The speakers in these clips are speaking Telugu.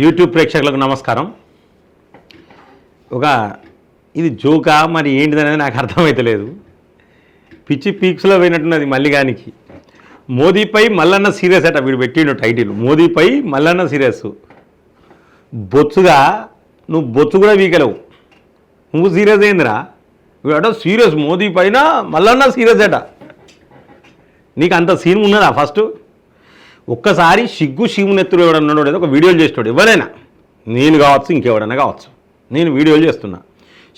యూట్యూబ్ ప్రేక్షకులకు నమస్కారం. ఒక ఇది జోకా మరి ఏంటిదనేది నాకు అర్థమైతలేదు పిచ్చి పీక్స్లో పోయినట్టున్నది మల్లిగానికి. మోదీపై మల్లన్న సీరియస్ అట వీడు పెట్టిండు టైటిల్. మోదీపై మల్లన్న సీరియస్. బొత్సుగా నువ్వు బొత్సు కూడా వీకలేవు. నువ్వు సీరియస్ అయిందిరా. వీడట సీరియస్ మోదీ పైన మల్లన్న సీరియస్ అట. నీకు అంత సీన్ ఉన్నదా ఫస్ట్? ఒక్కసారి సిగ్గు శివునెత్తుడు ఎవడన్నాడో లేదో ఒక వీడియోలు చేస్తాడు ఎవరైనా నేను కావచ్చు ఇంకెవడైనా కావచ్చు నేను వీడియోలు చేస్తున్నా.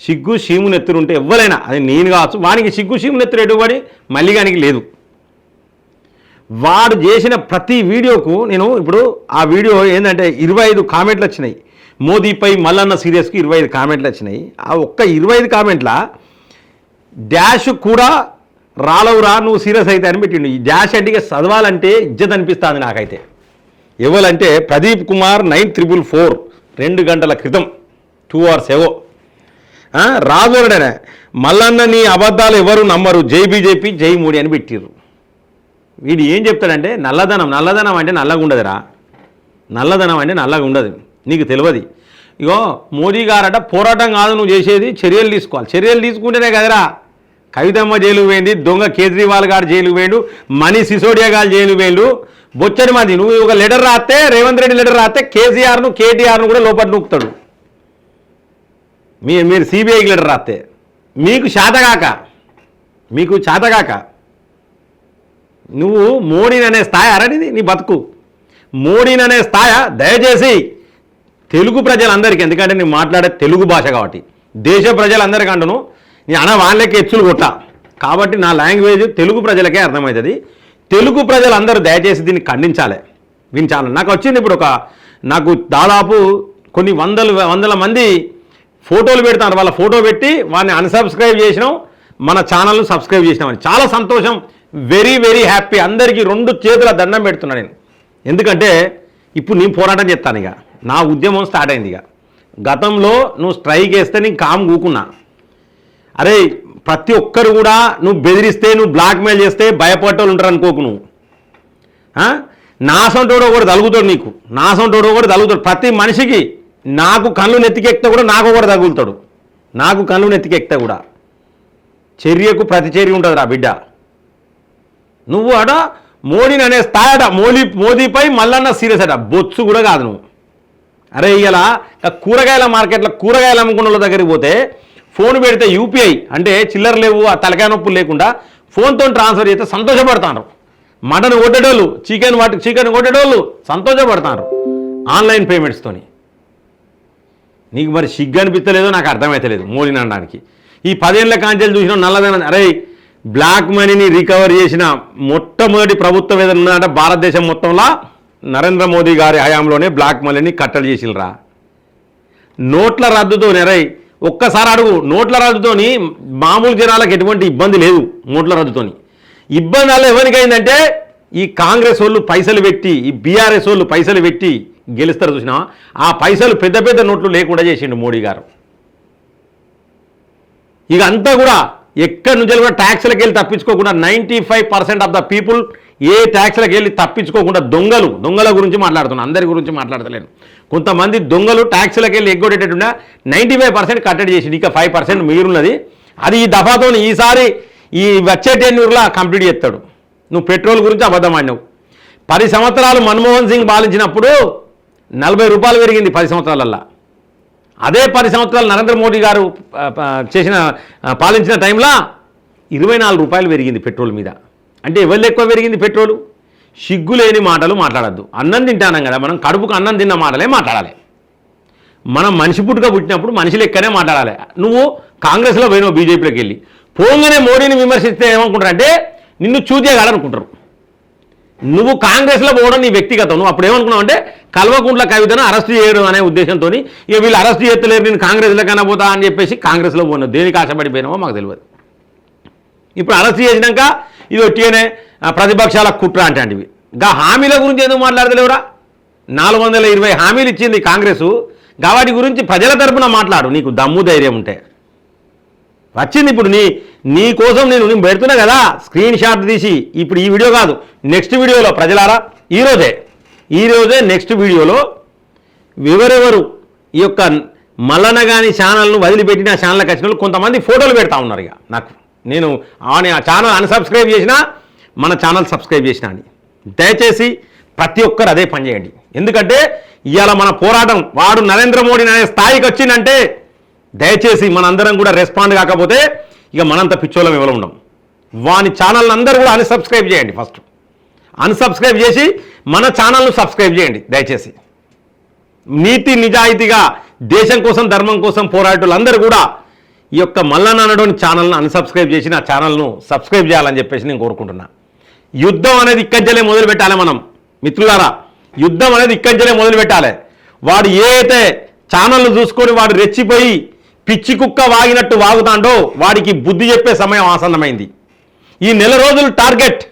సిగ్గు శివునెత్తుడు ఉంటే ఎవరైనా అది నేను కావచ్చు వానికి సిగ్గు శివునెత్తుడు ఎటుబడి మల్లిగానికి లేదు. వాడు చేసిన ప్రతి వీడియోకు నేను ఇప్పుడు ఆ వీడియో ఏంటంటే ఇరవై ఐదు కామెంట్లు వచ్చినాయి. మోదీపై మల్లన్న సీరియస్కి ఇరవై ఐదు కామెంట్లు వచ్చినాయి. ఆ ఒక్క ఇరవై ఐదు కామెంట్ల డాష్ కూడా రాలవురా నువ్వు సీరియస్ అయితే అని పెట్టిండు. ఈ డాష్ అంటే చదవాలంటే ఇజ్జత్ అనిపిస్తుంది నాకైతే. ఎవరంటే Pradeep Kumar nine triple four రెండు గంటల క్రితం టూ అవర్స్ ఏవో. రాజోరడనే. మల్లన్న నీ అబద్ధాలు ఎవరు నమ్మరు? జై బీజేపీ జై మోడీ అని పెట్టిర్రు. వీడు ఏం చెప్తాడంటే నల్లధనం నల్లధనం అంటే నల్లగా ఉండదురా నల్లధనం అంటే నల్లగా ఉండదు నీకు తెలియదు. ఇగో మోదీ గారట పోరాటం కాదు నువ్వు చేసేది చర్యలు తీసుకోవాలి. చర్యలు తీసుకుంటేనే కదరా. కవితమ్మ జైలు పోయింది దొంగ కేజ్రీవాల్ గారు జైలు పోయిండు మణి సిసోడియా గారు జైలు పోయిండు. బొచ్చని మంది నువ్వు ఒక లెటర్ రాస్తే రేవంత్ రెడ్డి లెటర్ రాస్తే కేసీఆర్ను కేటీఆర్ను కూడా లోపల నూకుతాడు. మీ మీరు సిబిఐకి లెటర్ రాస్తే మీకు శాతగాక మీకు చేతగాక నువ్వు మోడీని అనే స్థాయి అరనిది నీ బతుకు. మోడీని అనే స్థాయి దయచేసి తెలుగు ప్రజలందరికీ ఎందుకంటే నేను మాట్లాడే తెలుగు భాష కాబట్టి దేశ ప్రజలందరికంటను నీ అన్న వాళ్ళకి ఎచ్చులు కొట్ట. కాబట్టి నా లాంగ్వేజ్ తెలుగు ప్రజలకే అర్థమవుతుంది. తెలుగు ప్రజలందరూ దయచేసి దీన్ని ఖండించాలి. వించాలి నాకు వచ్చింది ఇప్పుడు ఒక నాకు దాదాపు కొన్ని వందలు వందల మంది ఫోటోలు పెడతారు. వాళ్ళ ఫోటో పెట్టి వాడిని అన్సబ్స్క్రైబ్ చేసినాం. మన ఛానల్ సబ్స్క్రైబ్ చేసినామని చాలా సంతోషం. Very very happy. అందరికీ రెండు చేతుల దండం పెడుతున్నా నేను. ఎందుకంటే ఇప్పుడు నేను పోరాటం చేస్తాను ఇక. నా ఉద్యమం స్టార్ట్ అయింది ఇక. గతంలో నువ్వు స్ట్రైక్ వేస్తే నేను కామ్ కూకున్నా అరే ప్రతి ఒక్కరు కూడా నువ్వు బెదిరిస్తే నువ్వు బ్లాక్మెయిల్ చేస్తే భయపడేవాళ్ళు ఉంటారు అనుకోకు నువ్వు. ఆ? నా సొంటోడో కూడా తలుగుతాడు నీకు. నా సొంటోడో కూడా తలుగుతాడు ప్రతి మనిషికి నాకు కళ్ళు నెత్తికెక్కితే కూడా నాకు కూడా తగులుతాడు. నాకు కళ్ళు నెత్తికెక్కితే కూడా. చర్యకు ప్రతి చర్య ఉంటుంది రా బిడ్డ. నువ్వు అడ మోడీని అనే స్థాయి అట మోడీ మోదీపై మల్లన్న సీరియస్ అట. బొచ్చు కూడా కాదు నువ్వు. అరే ఇలా కూరగాయల మార్కెట్లో కూరగాయలు అమ్ముకున్న వాళ్ళ దగ్గరికి పోతే ఫోన్ పెడితే యూపీఐ అంటే చిల్లర లేవు ఆ తలకాయ నొప్పులు లేకుండా ఫోన్తో ట్రాన్స్ఫర్ చేస్తే సంతోషపడతారు. మటన్ కొట్టేటోళ్ళు చికెన్ వాటి చికెన్ కొట్టేటోళ్ళు సంతోషపడతారు ఆన్లైన్ పేమెంట్స్తోని నీకు మరి సిగ్గు అనిపించలేదో నాకు అర్థమవుతలేదు మోడీని అనడానికి ఈ పదేళ్ళ కాంచెలు చూసిన నల్లదన అరే బ్లాక్ మనీని రికవర్ చేసిన మొట్టమొదటి ప్రభుత్వం ఏదైనా ఉన్నదంటే భారతదేశం మొత్తంలో నరేంద్ర మోదీ గారి హయాంలోనే బ్లాక్ మనీని కట్టడి చేసినరా నోట్ల రద్దుతో నెరై ఒక్కసారి అడుగు నోట్ల రద్దుతోని మామూలు జనాలకు ఎటువంటి ఇబ్బంది లేదు నోట్ల రద్దుతోని ఇబ్బంది అలా ఎవరికైందంటే ఈ కాంగ్రెస్ వాళ్ళు పైసలు పెట్టి ఈ బీఆర్ఎస్ వాళ్ళు పైసలు పెట్టి గెలుస్తారు చూసినా ఆ పైసలు పెద్ద పెద్ద నోట్లు లేకుండా చేసిండు మోడీ గారు. ఇక అంతా కూడా ఎక్కడి నుంచి కూడా ట్యాక్స్లకు వెళ్ళి తప్పించుకోకుండా ninety five percent of the people ఏ ట్యాక్స్లకు వెళ్ళి తప్పించుకోకుండా దొంగలు దొంగల గురించి మాట్లాడుతున్నాను అందరి గురించి మాట్లాడతలేను. కొంతమంది దొంగలు ట్యాక్స్లకు వెళ్ళి ఎగ్గొట్టేటట్టుగా నైంటీ ఫైవ్ పర్సెంట్ కట్టడి చేసి ఇక ఫైవ్ పర్సెంట్ మీరున్నది అది ఈ దఫాతో ఈసారి ఈ వచ్చే టెన్యూర్లా కంప్లీట్ చేస్తాడు. నువ్వు పెట్రోల్ గురించి అబద్ధం ఆడినావు. పది సంవత్సరాలు మన్మోహన్ సింగ్ పాలించినప్పుడు నలభై రూపాయలు పెరిగింది పది సంవత్సరాలల్లా. అదే పది సంవత్సరాలు నరేంద్ర మోడీ గారు చేసిన పాలించిన టైంలో ఇరవై నాలుగు రూపాయలు పెరిగింది పెట్రోల్ మీద. అంటే ఎవరు ఎక్కువ పెరిగింది పెట్రోలు? సిగ్గు లేని మాటలు మాట్లాడద్దు. అన్నం తింటానం కదా మనం కడుపుకు అన్నం తిన్న మాటలే మాట్లాడాలి. మనం మనిషి పుట్టుక పుట్టినప్పుడు మనిషి లెక్కనే మాట్లాడాలి. నువ్వు కాంగ్రెస్లో పోయినావు బీజేపీలోకి వెళ్ళి. పోగానే మోడీని విమర్శిస్తే ఏమనుకుంటారంటే నిన్ను చూచేయాలనుకుంటారు నువ్వు కాంగ్రెస్లో పోవడం నీ వ్యక్తిగతం. నువ్వు అప్పుడు ఏమనుకున్నావు అంటే కల్వకుంట్ల కవితను అరెస్ట్ చేయడం అనే ఉద్దేశంతో ఇక వీళ్ళు అరెస్ట్ చేస్తలేరు నేను కాంగ్రెస్లో కనబోతా అని చెప్పేసి కాంగ్రెస్లో పోయినావు దేనికి ఆశపడిపోయినావో మాకు తెలియదు. ఇప్పుడు అరెస్ట్ చేసినాక ఇది ఒట్టిగానే ప్రతిపక్షాల కుట్ర అంటే గా హామీల గురించి ఎందుకు మాట్లాడతలేవురా? నాలుగు వందల ఇరవై హామీలు ఇచ్చింది కాంగ్రెస్. వాటి గురించి ప్రజల తరపున మాట్లాడు నీకు దమ్ము ధైర్యం ఉంటే. వచ్చింది ఇప్పుడు నీ నీ కోసం నేను నేను పెడుతున్నా కదా స్క్రీన్ షాట్ తీసి. ఇప్పుడు ఈ వీడియో కాదు నెక్స్ట్ వీడియోలో ప్రజలారా ఈరోజే ఈరోజే నెక్స్ట్ వీడియోలో ఎవరెవరు ఈ యొక్క మల్లన గాని ఛానల్ను వదిలిపెట్టిన ఛానల్కి వచ్చిన కొంతమంది ఫోటోలు పెడతా ఉన్నారు ఇక నాకు. నేను ఆ ఛానల్ అన్సబ్స్క్రైబ్ చేసినా మన ఛానల్ సబ్స్క్రైబ్ చేసినా అని. దయచేసి ప్రతి ఒక్కరు అదే పని చేయండి. ఎందుకంటే ఇవాళ మన పోరాటం వాడు నరేంద్ర మోడీ అనే స్థాయికి వచ్చిందంటే దయచేసి మనందరం కూడా రెస్పాండ్ కాకపోతే ఇక మనంత పిచ్చోళ్ళం ఎవరు ఉండం. వాని ఛానల్ అందరూ కూడా అన్సబ్స్క్రైబ్ చేయండి ఫస్ట్ అన్సబ్స్క్రైబ్ చేసి మన ఛానల్ను సబ్స్క్రైబ్ చేయండి దయచేసి. నీతి నిజాయితీగా దేశం కోసం ధర్మం కోసం పోరాటులందరూ కూడా ఈ యొక్క మల్లన్న అనడోని ఛానల్ను అన్సబ్స్క్రైబ్ చేసి నా ఛానల్ను సబ్స్క్రైబ్ చేయాలని చెప్పేసి నేను కోరుకుంటున్నా. యుద్ధం అనేది ఇక్కడ్జలే మొదలు పెట్టాలి మనం. మిత్రులారా యుద్ధం అనేది ఇక్కడ్జలే మొదలు పెట్టాలి. వాడు ఏ అయితే ఛానళ్ళు చూసుకొని వాడు రెచ్చిపోయి పిచ్చి కుక్క వాగినట్టు వాగుతాండో వాడికి బుద్ధి చెప్పే సమయం ఆసన్నమైంది. ఈ నెల రోజులు టార్గెట్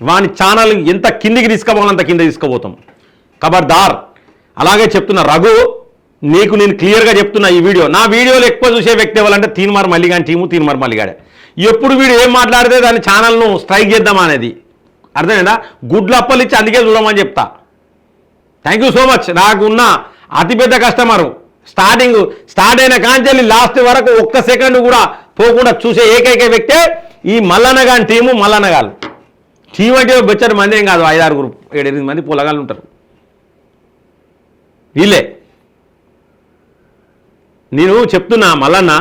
వాని ఛానల్ ఎంత కిందికి తీసుకోవాలో కింద తీసుకోబోతాం ఖబర్దార్ అలాగే చెప్తున్న రఘు నీకు నేను క్లియర్గా చెప్తున్నా ఈ వీడియో. నా వీడియోలు ఎక్కువ చూసే వ్యక్తి ఎవరంటే తీన్మార్ మల్లిగాని టీము తీన్మార్ మల్లిగాడే. ఎప్పుడు వీడు ఏం మాట్లాడితే దాని ఛానల్ను స్ట్రైక్ చేద్దామా అనేది. అర్థమైందా? గుడ్లు అప్పలు ఇచ్చి అందుకే చూడమని చెప్తా. థ్యాంక్ యూ సో మచ్ నాకున్న అతిపెద్ద కస్టమరు. స్టార్టింగ్ స్టార్ట్ అయిన కాంచెల్లి లాస్ట్ వరకు ఒక్క సెకండ్ కూడా పోకుండా చూసే ఏకైక వ్యక్తే ఈ మల్లన్న టీము మల్లన్న గారు టీం అంటే బొచ్చటి మంది ఏం కాదు ఐదారుగురు ఏడెనిమిది మంది పొలగాలు ఉంటారు. వీళ్ళే. నేను చెప్తున్నా మల్లన్న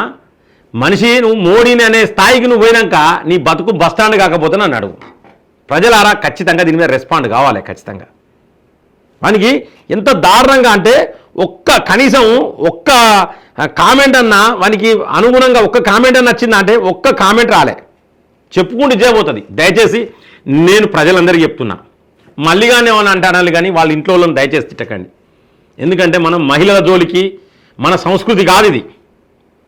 మనిషి నువ్వు మోడీని అనే స్థాయికి నువ్వు పోయినాక నీ బతుకు బస్టాండ్ కాకపోతే నన్ను అడుగు. ప్రజలారా ఖచ్చితంగా దీని మీద రెస్పాండ్ కావాలి ఖచ్చితంగా. మనకి ఎంత దారుణంగా అంటే ఒక్క కనీసం ఒక్క కామెంట్ అన్నా వానికి అనుగుణంగా ఒక్క కామెంట్ అన్న వచ్చిందా అంటే ఒక్క కామెంట్ రాలే. చెప్పుకుంటూ చేయబోతుంది దయచేసి నేను ప్రజలందరికీ చెప్తున్నా. మళ్ళీగానే ఏమన్నా అంటానాలి కానీ వాళ్ళ ఇంట్లో వాళ్ళని దయచేసి తిట్టకండి. ఎందుకంటే మనం మహిళల జోలికి మన సంస్కృతి కాదు ఇది.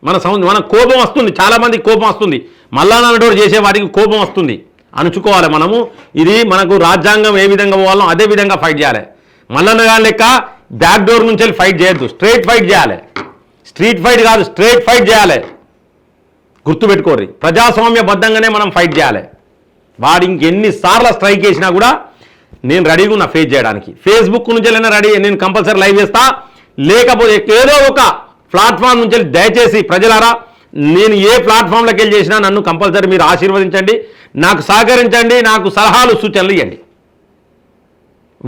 మన సం మన కోపం వస్తుంది. చాలామంది కోపం వస్తుంది. మల్లానాడోడు చేసే వాటికి కోపం వస్తుంది. అణుచుకోవాలి మనము. ఇది మనకు రాజ్యాంగం ఏ విధంగా పోవాలో అదే విధంగా ఫైట్ చేయాలి. మల్లన్న గారి లెక్క బ్యాక్ డోర్ నుంచి వెళ్ళి ఫైట్ చేయొద్దు. స్ట్రైట్ ఫైట్ చేయాలి. స్ట్రీట్ ఫైట్ కాదు స్ట్రైట్ ఫైట్ చేయాలి. గుర్తుపెట్టుకోర్రి. ప్రజాస్వామ్యబద్ధంగానే మనం ఫైట్ చేయాలి. వాడు ఇంకెన్నిసార్లు స్ట్రైక్ చేసినా కూడా నేను రెడీగా ఉన్నా ఫేస్ చేయడానికి. ఫేస్బుక్ నుంచి వెళ్ళినా రెడీ నేను కంపల్సరీ లైవ్ చేస్తా. లేకపోతే ఏదో ఒక ప్లాట్ఫామ్ నుంచి వెళ్ళి దయచేసి ప్రజలారా నేను ఏ ప్లాట్ఫామ్లోకి వెళ్ళి చేసినా నన్ను కంపల్సరీ మీరు ఆశీర్వదించండి. నాకు సహకరించండి నాకు సలహాలు సూచనలు ఇవ్వండి.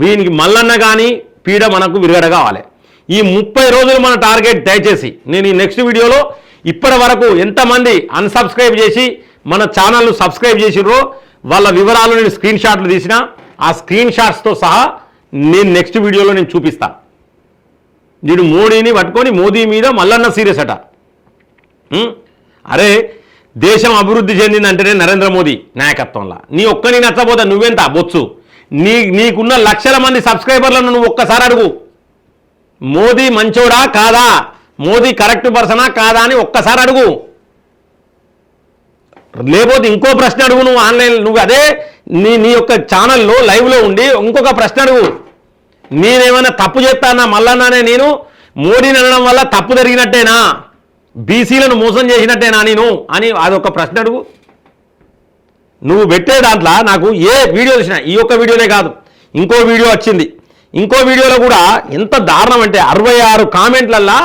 వీనికి మల్లన్న కానీ పీడ మనకు విరగడ కావాలి. ఈ ముప్పై రోజులు మన టార్గెట్ దయచేసి నేను ఈ నెక్స్ట్ వీడియోలో ఇప్పటి వరకు ఎంతమంది అన్సబ్స్క్రైబ్ చేసి మన ఛానల్ను సబ్స్క్రైబ్ చేసిర్రో వాళ్ళ వివరాలు నేను స్క్రీన్ షాట్లు తీసిన ఆ స్క్రీన్ షాట్స్తో సహా నేను నెక్స్ట్ వీడియోలో నేను చూపిస్తా. నేను మోడీని పట్టుకొని మోదీ మీద మల్లన్న సీరియస్ అట. అరే దేశం అభివృద్ధి చెందిందంటేనే నరేంద్ర మోదీ నాయకత్వంలో. నీ ఒక్కని నచ్చబోతా నువ్వెంత? బొచ్చు. నీ నీకున్న లక్షల మంది సబ్స్క్రైబర్లను నువ్వు ఒక్కసారి అడుగు. మోదీ మంచోడా కాదా? మోదీ కరెక్ట్ పర్సనా కాదా అని ఒక్కసారి అడుగు. లేకపోతే ఇంకో ప్రశ్న అడుగు నువ్వు ఆన్లైన్ నువ్వు అదే నీ నీ యొక్క ఛానల్లో లైవ్లో ఉండి ఇంకొక ప్రశ్న అడుగు. నేనేమైనా తప్పు చేస్తానా మల్లన్నానే నేను? మోడీని అనడం వల్ల తప్పు జరిగినట్టేనా? బీసీలను మోసం చేసినట్టేనా నేను అని అదొక ప్రశ్న అడుగు. నువ్వు పెట్టే దాంట్లో నాకు ఏ వీడియో చూసినా ఈ ఒక్క వీడియోనే కాదు ఇంకో వీడియో వచ్చింది. ఇంకో వీడియోలో కూడా ఎంత దారుణం అంటే అరవై ఆరు కామెంట్లల్లా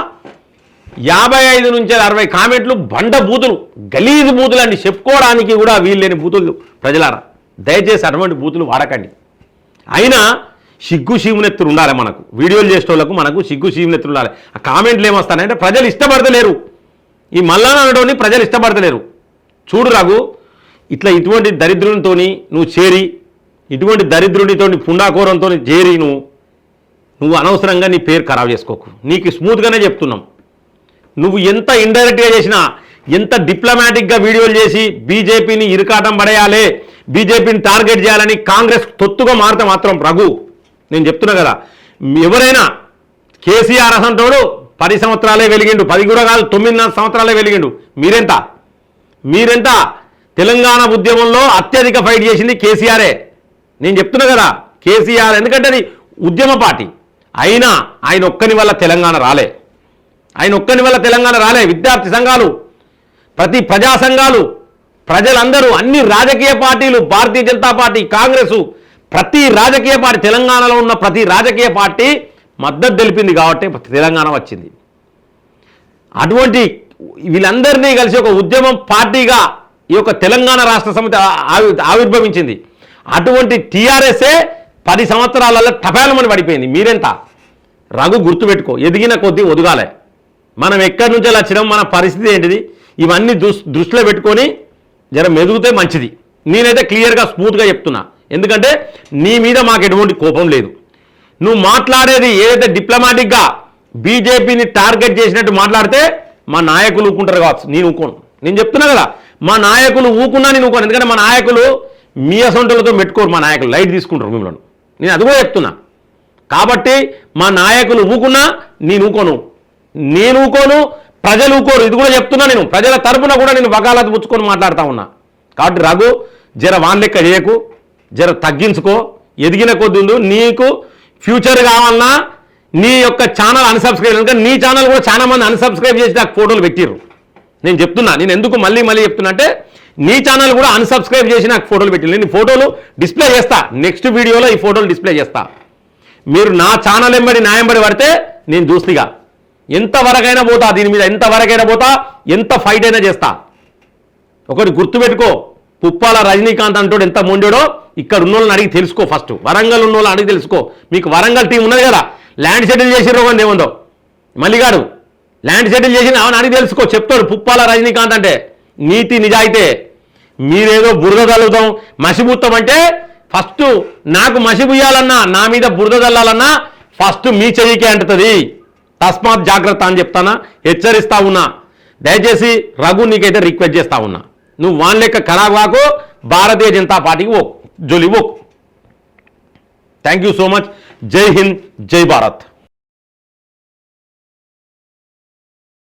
యాభై ఐదు నుంచి అరవై కామెంట్లు బండ బూతులు గలీజు బూతులు అండి చెప్పుకోవడానికి కూడా వీల్లేని బూతులు ప్రజలారా. దయచేసి అటువంటి బూతులు వాడకండి. అయినా సిగ్గు శివునెత్తులు ఉండాలి మనకు. వీడియోలు చేసేటోళ్ళకు మనకు సిగ్గు సీమునెత్తులు ఉండాలి. ఆ కామెంట్లు ఏమొస్తానంటే ప్రజలు ఇష్టపడతలేరు. ఈ మల్లాన అనడోని ప్రజలు ఇష్టపడతలేరు. చూడు రాఘు ఇట్లా ఇటువంటి దరిద్రునితో నువ్వు చేరి ఇటువంటి దరిద్రునితోని పుండాకోరంతో చేరి నువ్వు నువ్వు అనవసరంగా నీ పేరు ఖరాబ్ చేసుకోకు. నీకు స్మూత్గానే చెప్తున్నాం. నువ్వు ఎంత ఇండైరెక్ట్గా చేసినా ఎంత డిప్లొమాటిక్గా వీడియోలు చేసి బీజేపీని ఇరుకాటం పడేయాలి బీజేపీని టార్గెట్ చేయాలని కాంగ్రెస్ తొత్తుగా మారితే మాత్రం రఘు నేను చెప్తున్నా కదా ఎవరైనా కేసీఆర్ అసంటోడు పది సంవత్సరాలే వెలిగిండు. పది కూడా కాదు తొమ్మిదిన్నర సంవత్సరాలే వెలిగిండు. మీరెంత? మీరెంత? తెలంగాణ ఉద్యమంలో అత్యధిక ఫైట్ చేసింది కేసీఆరే. నేను చెప్తున్నా కదా కేసీఆర్. ఎందుకంటే అది ఉద్యమ పార్టీ. అయినా ఆయన ఒక్కని వల్ల తెలంగాణ రాలే. ఆయన ఒక్కని వల్ల తెలంగాణ రాలే. విద్యార్థి సంఘాలు ప్రతి ప్రజా సంఘాలు ప్రజలందరూ అన్ని రాజకీయ పార్టీలు భారతీయ జనతా పార్టీ కాంగ్రెస్ ప్రతి రాజకీయ పార్టీ తెలంగాణలో ఉన్న ప్రతి రాజకీయ పార్టీ మద్దతు తెలిపింది కాబట్టి తెలంగాణ వచ్చింది. అటువంటి వీళ్ళందరినీ కలిసి ఒక ఉద్యమం పార్టీగా ఈ యొక్క తెలంగాణ రాష్ట్ర సమితి ఆవి ఆవిర్భవించింది. అటువంటి టీఆర్ఎస్ఏ పది సంవత్సరాలలో టపాలమని పడిపోయింది. మీరెంత? రఘు గుర్తుపెట్టుకో ఎదిగిన కొద్దీ ఒదుగాలే. మనం ఎక్కడి నుంచి వచ్చినాం మన పరిస్థితి ఏంటిది? ఇవన్నీ దృష్ దృష్టిలో పెట్టుకొని జర మెదుగుతే మంచిది. నేనైతే క్లియర్గా స్మూత్గా చెప్తున్నా. ఎందుకంటే నీ మీద మాకు ఎటువంటి కోపం లేదు. నువ్వు మాట్లాడేది ఏదైతే డిప్లొమాటిక్గా బీజేపీని టార్గెట్ చేసినట్టు మాట్లాడితే మా నాయకులు ఊకుంటారు కావచ్చు. నేను ఊకోను. నేను చెప్తున్నా కదా మా నాయకులు ఊకున్నా నేను ఊకోను. ఎందుకంటే మా నాయకులు మీ అసొంటలతో పెట్టుకోరు మా నాయకులు లైట్ తీసుకుంటారు మిమ్మల్ని. నేను అది కూడా చెప్తున్నా. కాబట్టి మా నాయకులు ఊకున్నా నేను ఊకోను. నేను ఊకోను ప్రజలు ఊకోరు. ఇది కూడా చెప్తున్నా నేను. ప్రజల తరపున కూడా నేను వకాలత పుచ్చుకొని మాట్లాడుతూ ఉన్నా. కాబట్టి రఘు జర వాన్ లెక్క చేయకు జర తగ్గించుకో. ఎదిగిన కొద్ది నీకు ఫ్యూచర్ కావాలన్నా నీ యొక్క ఛానల్ అన్సబ్స్క్రైబ్ ఎందుకంటే నీ ఛానల్ కూడా చాలా మంది అన్సబ్స్క్రైబ్ చేసి నాకు ఫోటోలు పెట్టిర్రు. నేను చెప్తున్నా నేను ఎందుకు మళ్ళీ మళ్ళీ చెప్తున్నా అంటే నీ ఛానల్ కూడా అన్సబ్స్క్రైబ్ చేసి నాకు ఫోటోలు పెట్టి నేను ఫోటోలు డిస్ప్లే చేస్తా నెక్స్ట్ వీడియోలో ఈ ఫోటోలు డిస్ప్లే చేస్తా. మీరు నా ఛానల్ ఎంబడి నా ఎంబడి పడితే నేను చూస్తిగా ఎంతవరకైనా పోతా దీని మీద ఎంతవరకైనా పోతా ఎంత ఫైట్ అయినా చేస్తా. ఒకటి గుర్తుపెట్టుకో పుప్పాల రజనీకాంత్ అంటాడు ఎంత మొండాడో ఇక్కడ ఉన్న వాళ్ళని అడిగి తెలుసుకో ఫస్ట్. వరంగల్ ఉన్న వాళ్ళని అడిగి తెలుసుకో. మీకు వరంగల్ టీం ఉన్నది కదా ల్యాండ్ సెటిల్ చేసిర్రో అని ఏముందో? మల్లిగాడు ల్యాండ్ సెటిల్ చేసిన అవని అడిగి తెలుసుకో చెప్తాడు పుప్పాల రజనీకాంత్ అంటే. నీతి నిజాయితే మీరేదో బురద తల్లుతాం మసిబుత్తం అంటే ఫస్ట్ నాకు మసిబుయ్యాలన్నా నా మీద బురద చల్లాలన్నా ఫస్ట్ మీ చెయ్యికే అంటుతుంది. తస్మాత్ జాగ్రత్త అని చెప్తానా? హెచ్చరిస్తా ఉన్నా. దయచేసి రఘు నీకైతే రిక్వెస్ట్ చేస్తా ఉన్నా. నువ్వు వాన్ లెక్క ఖరాబ్ కాకు భారతీయ జనతా పార్టీకి ఓ జోలి ఓ thank you so much Jai Hind Jai Bharat